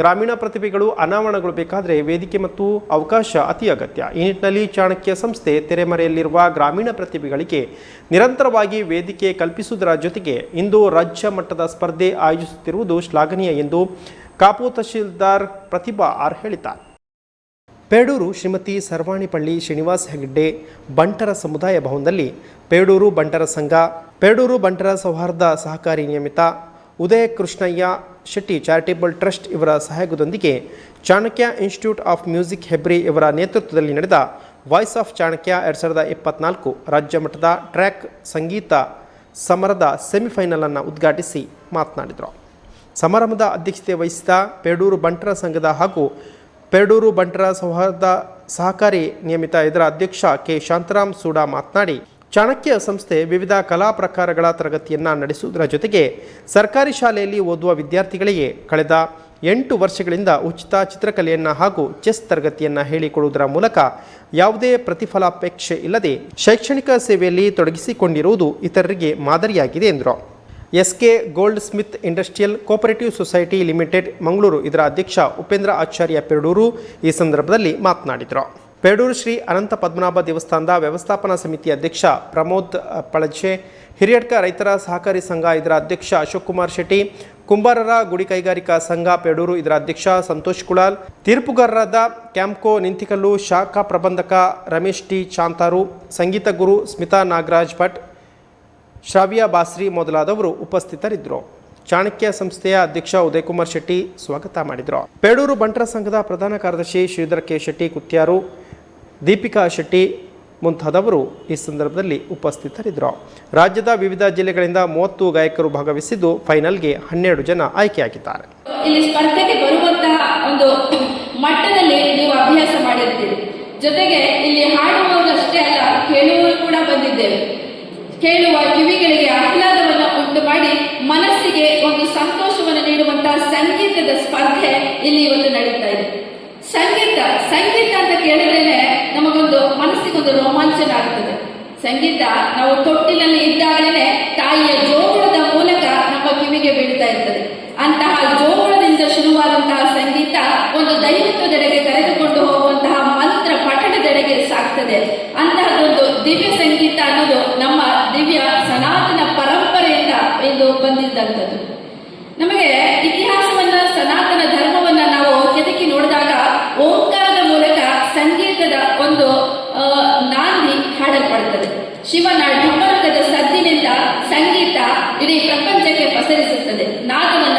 ಗ್ರಾಮೀಣ ಪ್ರತಿಭೆಗಳು ಅನಾವರಣಗೊಳ್ಳಬೇಕಾದರೆ ವೇದಿಕೆ ಮತ್ತು ಅವಕಾಶ ಅತಿ ಅಗತ್ಯ. ಈ ನಿಟ್ಟಿನಲ್ಲಿ ಚಾಣಕ್ಯ ಸಂಸ್ಥೆ ತೆರೆಮರೆಯಲ್ಲಿರುವ ಗ್ರಾಮೀಣ ಪ್ರತಿಭೆಗಳಿಗೆ ನಿರಂತರವಾಗಿ ವೇದಿಕೆ ಕಲ್ಪಿಸುವುದರ ಜೊತೆಗೆ ಇಂದು ರಾಜ್ಯ ಮಟ್ಟದ ಸ್ಪರ್ಧೆ ಆಯೋಜಿಸುತ್ತಿರುವುದು ಶ್ಲಾಘನೀಯ ಎಂದು ಕಾಪು ತಹಶೀಲ್ದಾರ್ ಪ್ರತಿಭಾ ಆರ್ ಹೇಳಿದ್ದಾರೆ. ಪೇಡೂರು ಶ್ರೀಮತಿ ಸರ್ವಾಣಿಪಳ್ಳಿ ಶ್ರೀನಿವಾಸ್ ಹೆಗ್ಡೆ, ಬಂಟರ ಸಮುದಾಯ ಭವನದಲ್ಲಿ ಪೇಡೂರು ಬಂಟರ ಸಂಘ, ಪೇಡೂರು ಬಂಟರ ಸೌಹಾರ್ದ ಸಹಕಾರಿ ನಿಯಮಿತ ಉದಯ ಕೃಷ್ಣಯ್ಯ ಶೆಟ್ಟಿ ಚಾರಿಟೇಬಲ್ ಟ್ರಸ್ಟ್ ಇವರ ಸಹಯೋಗದೊಂದಿಗೆ Chanakya institute of music Hebri ಇವರ ನೇತೃತ್ವದಲ್ಲಿ ನಡೆದ ವಾಯ್ಸ್ ಆಫ್ ಚಾಣಕ್ಯ ಎರಡು ಸಾವಿರದ ಇಪ್ಪತ್ನಾಲ್ಕು ರಾಜ್ಯ ಮಟ್ಟದ ಟ್ರ್ಯಾಕ್ ಸಂಗೀತ ಸಮರದ ಸೆಮಿಫೈನಲನ್ನು ಉದ್ಘಾಟಿಸಿ ಮಾತನಾಡಿದರು. ಸಮಾರಂಭದ ಅಧ್ಯಕ್ಷತೆ ವಹಿಸಿದ ಪೇಡೂರು ಬಂಟರ ಸಂಘದ ಹಾಗೂ ಪೇಡೂರು ಬಂಟರ ಸೌಹಾರ್ದ ಸಹಕಾರಿ ನಿಯಮಿತ ಇದರ ಅಧ್ಯಕ್ಷ ಕೆ ಶಾಂತರಾಮ್ ಸೂಡಾ ಮಾತನಾಡಿ ಚಾಣಕ್ಯ ಸಂಸ್ಥೆ ವಿವಿಧ ಕಲಾ ಪ್ರಕಾರಗಳ ತರಗತಿಯನ್ನು ನಡೆಸುವುದರ ಜೊತೆಗೆ ಸರ್ಕಾರಿ ಶಾಲೆಯಲ್ಲಿ ಓದುವ ವಿದ್ಯಾರ್ಥಿಗಳಿಗೆ ಕಳೆದ ಎಂಟು ವರ್ಷಗಳಿಂದ ಉಚಿತ ಚಿತ್ರಕಲೆಯನ್ನು ಹಾಗೂ ಚೆಸ್ ತರಗತಿಯನ್ನು ಹೇಳಿಕೊಡುವುದರ ಮೂಲಕ ಯಾವುದೇ ಪ್ರತಿಫಲಾಪೇಕ್ಷೆ ಇಲ್ಲದೆ ಶೈಕ್ಷಣಿಕ ಸೇವೆಯಲ್ಲಿ ತೊಡಗಿಸಿಕೊಂಡಿರುವುದು ಇತರರಿಗೆ ಮಾದರಿಯಾಗಿದೆ ಎಂದರು. S K goldsmith industrial cooperative society limited, Mangaluru. ಇದರ ಅಧ್ಯಕ್ಷ ಉಪೇಂದ್ರ ಆಚಾರ್ಯ ಪೆರಡೂರು ಈ ಸಂದರ್ಭದಲ್ಲಿ ಮಾತನಾಡಿದರು. ಪೆರಡೂರು ಶ್ರೀ ಅನಂತ ಪದ್ಮನಾಭ ದೇವಸ್ಥಾನದ ವ್ಯವಸ್ಥಾಪನಾ ಸಮಿತಿ ಅಧ್ಯಕ್ಷ ಪ್ರಮೋದ್ ಪಳಜೆ, ಹಿರಿಯಡ್ಕ ರೈತರ ಸಹಕಾರಿ ಸಂಘ ಇದರ ಅಧ್ಯಕ್ಷ ಅಶೋಕ್ ಕುಮಾರ್ ಶೆಟ್ಟಿ, ಕುಂಬಾರರ ಗುಡಿ ಕೈಗಾರಿಕಾ ಸಂಘ ಪೇಡೂರು ಇದರ ಅಧ್ಯಕ್ಷ ಸಂತೋಷ್ ಕುಳಾಲ್, ತೀರ್ಪುಗಾರರಾದ ಕ್ಯಾಂಪ್ಕೋ ನಿಂತಿಕಲ್ಲು ಶಾಖಾ ಪ್ರಬಂಧಕ ರಮೇಶ್ ಟಿ ಚಾಂತಾರು ಸಂಗೀತ ಗುರು ಸ್ಮಿತಾ ನಾಗರಾಜ್ ಭಟ್, ಶ್ರಾವ್ಯ ಬಾಸ್ರಿ ಮೊದಲಾದವರು ಉಪಸ್ಥಿತರಿದ್ದರು. ಚಾಣಕ್ಯ ಸಂಸ್ಥೆಯ ಅಧ್ಯಕ್ಷ ಉದಯಕುಮಾರ್ ಶೆಟ್ಟಿ ಸ್ವಾಗತ ಮಾಡಿದರು. ಪೇಡೂರು ಬಂಟರ ಸಂಘದ ಪ್ರಧಾನ ಕಾರ್ಯದರ್ಶಿ ಶ್ರೀಧರ್ ಕೆ ಶೆಟ್ಟಿ ಕುತ್ಯಾರು ದೀಪಿಕಾ ಶೆಟ್ಟಿ ಮುಂತಾದವರು ಈ ಸಂದರ್ಭದಲ್ಲಿ ಉಪಸ್ಥಿತರಿದ್ದರು. ರಾಜ್ಯದ ವಿವಿಧ ಜಿಲ್ಲೆಗಳಿಂದ ಮೂವತ್ತು ಗಾಯಕರು ಭಾಗವಹಿಸಿದ್ದು ಫೈನಲ್ಗೆ ಹನ್ನೆರಡು ಜನ ಆಯ್ಕೆಯಾಗಿದ್ದಾರೆ. ಇಲ್ಲಿ ಸ್ಪರ್ಧೆಗೆ ಬರುವಂತಹ ಒಂದು ಮಟ್ಟದಲ್ಲಿ ನೀವು ಅಭ್ಯಾಸ ಮಾಡಿರ್ತೀರಿ. ಜೊತೆಗೆ ಇಲ್ಲಿ ಹಾಡುವವರಷ್ಟೇ ಅಲ್ಲ, ಕೇಳುವವರು ಕೂಡ ಬಂದಿದ್ದೇವೆ. ಕೇಳುವ ಕಿವಿಗಳಿಗೆ ಆಹ್ಲಾದವನ್ನು ಉಂಟು ಮಾಡಿ ಮನಸ್ಸಿಗೆ ಒಂದು ಸಂತೋಷವನ್ನು ನೀಡುವಂತಹ ಸಂಗೀತದ ಸ್ಪರ್ಧೆ ಇಲ್ಲಿ ಇವತ್ತು ನಡೀತಾ ಇದೆ. ಸಂಗೀತ ಸಂಗೀತ ಅಂತ ಕೇಳಿದ್ರೇನೆ ನಮಗೊಂದು ಮನಸ್ಸಿಗೊಂದು ರೋಮಾಂಚನ ಆಗ್ತದೆ. ಸಂಗೀತ ನಾವು ತೊಟ್ಟಿನಲ್ಲಿ ಇದ್ದಾಗಲೇ ತಾಯಿಯ ಜೋಗುಳದ ಮೂಲಕ ನಮ್ಮ ಕಿವಿಗೆ ಬೀಳ್ತಾ ಇರ್ತದೆ. ಅಂತಹ ಜೋಗುಳದಿಂದ ಶುರುವಾದಂತಹ ಸಂಗೀತ ಒಂದು ದೈವತ್ವದೆಡೆಗೆ ಕರೆದುಕೊಂಡು ಹೋಗುವಂತಹ ಮಂತ್ರ ಪಠಣದೆಡೆಗೆ ಸಾಗ್ತದೆ. ಅಂತಹದೊಂದು ದಿವ್ಯ ಸಂಗೀತ ಅನ್ನೋದು ನಮ್ಮ ದಿವ್ಯ ಸನಾತನ ಪರಂಪರೆಯಿಂದ ಇದು ಬಂದಿದ್ದಂಥದ್ದು. ಹಾಡಲ್ಪಡುತ್ತದೆ ಶಿವನ ಢಮರುಕದ ಸದ್ದಿನಿಂದ ಸಂಗೀತ ಇಡೀ ಪ್ರಪಂಚಕ್ಕೆ ಪಸರಿಸುತ್ತದೆ. ನಾದವನ್ನ